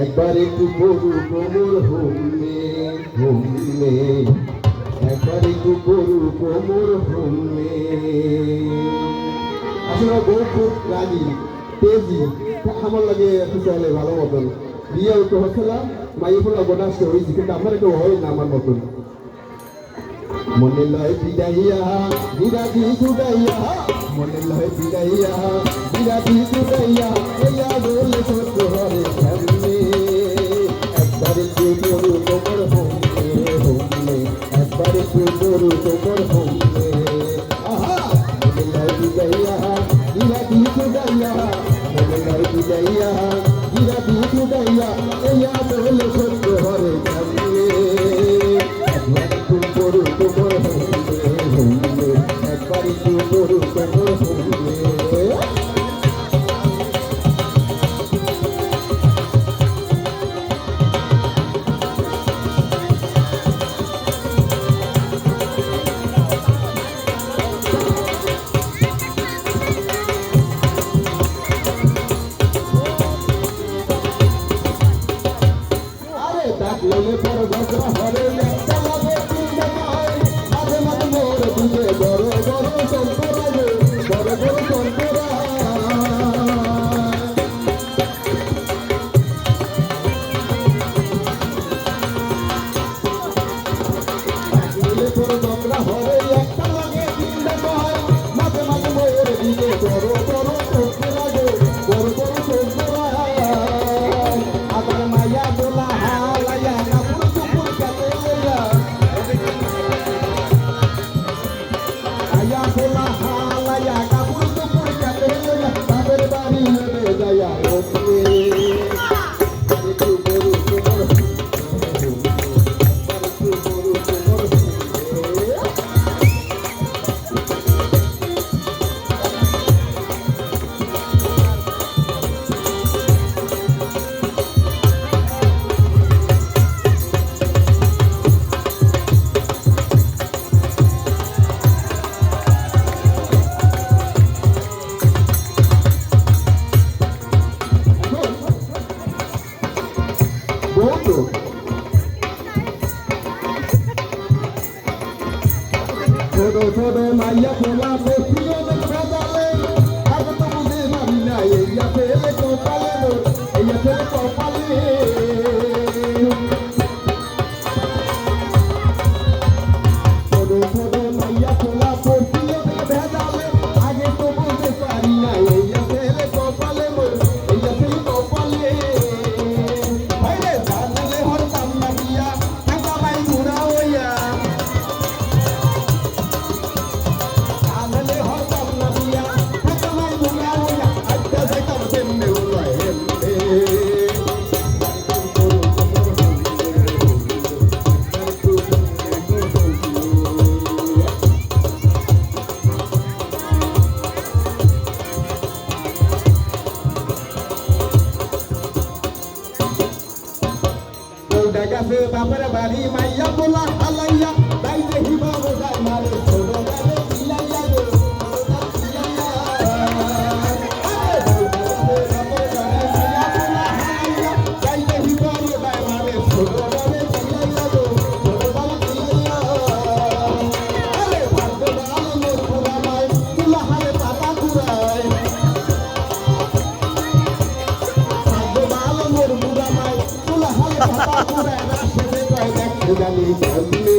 একবার একটু গরু কোমর হোমে হোমে একবার একটু গরু কোমর হোমে আসলে বউ খুব রাগি, তেজি। আমার লাগে চাইলে ভালো মতন। বিয়ে তো হচ্ছে না মাইয়ে ফোলা গোটা হয়েছি কিন্তু আপনারা কেউ হয় না আমার মতন। মনে লয় বিদাইয়া বিরাদি গুদাইয়া মনে লয় বিদাইয়া বিরাদি গুদাইয়া এয়া দোল সত্য হরে একবারে কে তোমার হোমে হোমে একবারে কে তোমার হোমে আহা, মনে লয় বিদাইয়া বিরাদি গুদাইয়া মনে লয় বিদাইয়া বড় বড় ছোট ছোট মাইয়া খোলা বাপের বাড়ি মাইয়া বোলা হালাইয়া তাই দেখিব বাবু যায় মারে ছোট জানি